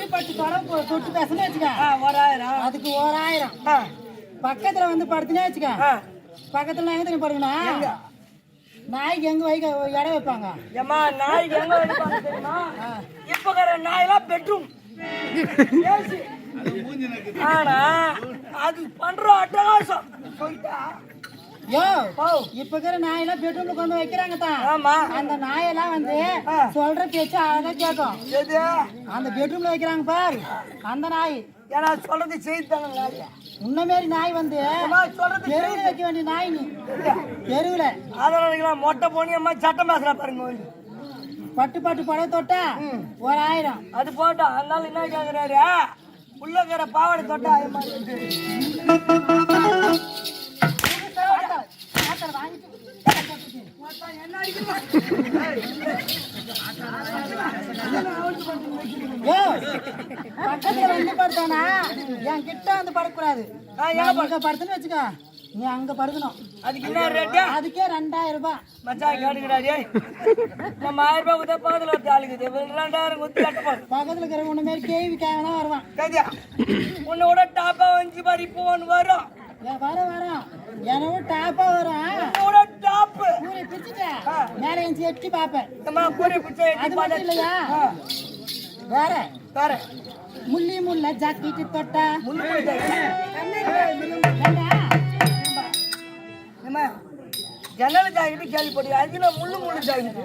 பத்து பத்து படம் தொட்டு பேசணும் வச்சுக்க. ஓராயிரம் அதுக்கு ஓராயிரம் பக்கத்துல வந்து படுத்துனே வச்சுக்க. பக்கத்துல நாய் தண்ணி படுக்கணும்? நாய்க்கு எங்க வைக்க இடம் வைப்பாங்க? ஏமா நாய்க்கு எங்க வைப்பாங்க தெரியுமா? இப்ப கர நாயெல்லாம் பெட்ரூம் ஆனா அது பண்ற அட்டகாசம். யோ இப்ப இருக்கிற நாயெல்லாம் பெட்ரூம்ல கொண்டு வைக்கிறாங்க தான் ஆமா. அந்த நாயெல்லாம் வந்து. சொல்ற பேச்சு அழகா கேட்கும். அந்த பெட்ரூம்ல வைக்கிறாங்க பாரு அந்த நாய். ஏன்னா சொல்றது செய்தாங்க உன்ன மாரி நாய் வந்து தெருவில் வைக்க வேண்டிய நாய் நீ. தெருவில். மொட்டை போனி அம்மா சட்டம் பேசுறா பாருங்க பட்டு பட்டு புடவை தொட்டா ஒரு ஆயிரம் அது போட்டோம் அதனால என்ன கேக்குறாரு? உள்ளக்கிற பாவாடை தொட்டா ஆயமா யோ, பக்கத்துல வந்து படுத்தானா என் கிட்ட வந்து படக்கூடாது ஆ, எங்க நான் இங்க படுத்துன்னு வச்சுக்க. நீ அங்க படுக்கணும் அதுக்கு என்ன ரேட்டு அதுக்கே ரெண்டாயிரம் ரூபாய் மச்சான் கேட்டுக்கிறாரு நம்ம ஆயிரம் ரூபாய் கொடுத்தா பக்கத்துல ஒரு ஆளுக்கு ரெண்டாயிரம் குத்தி கட்டப்போம் பக்கத்துல இருக்கிற உன்ன மாரி கேள்வி கேட்க வருவான் கதியா உன்னை விட டாப்பா வந்து மாதிரி இப்போ ஒன்று வரும். வர வரோம் எனவும் டாப்பா வரும் விட டாப்பு. பூரி பிச்சுட்டு மேல எஞ்சி எட்டி பார்ப்பேன். நம்ம பூரி பிச்சை அது மட்டும் இல்லையா? வேற. வேற. முள்ளி முள்ள ஜாக்கெட்டு தொட்டா? ஜன்னல் ஜாக்கெட்டு கேள்விப்பட்டு நான் முள்ளு முள்ளு ஜாக்கெட்டு.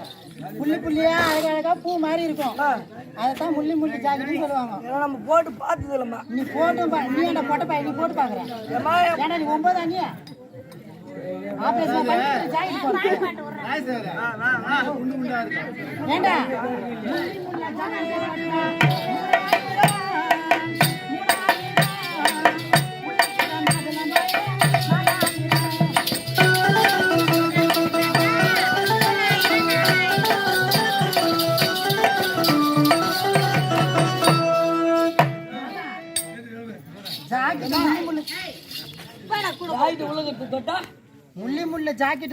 புள்ளி புள்ளியா அழகா அழகா பூ மாதிரி இருக்கும். அதைத்தான் முள்ளி முள்ளி ஜாக்கெட்டுன்னு சொல்லுவாங்க. நம்ம போட்டு பார்த்தது இல்லைம்மா. நீ போட்டும் பா நீ என்ன பொட்டை பையன் நீ போட்டு பாக்குற. ஏம்மா? ஏன்னா நீ ஒன்பது அண்ணி ஆபரேஷன் பண்ணி ஜாக்கெட் போட்டு ஏண்டா? முள்ளி முள்ள ஜாக்கெட்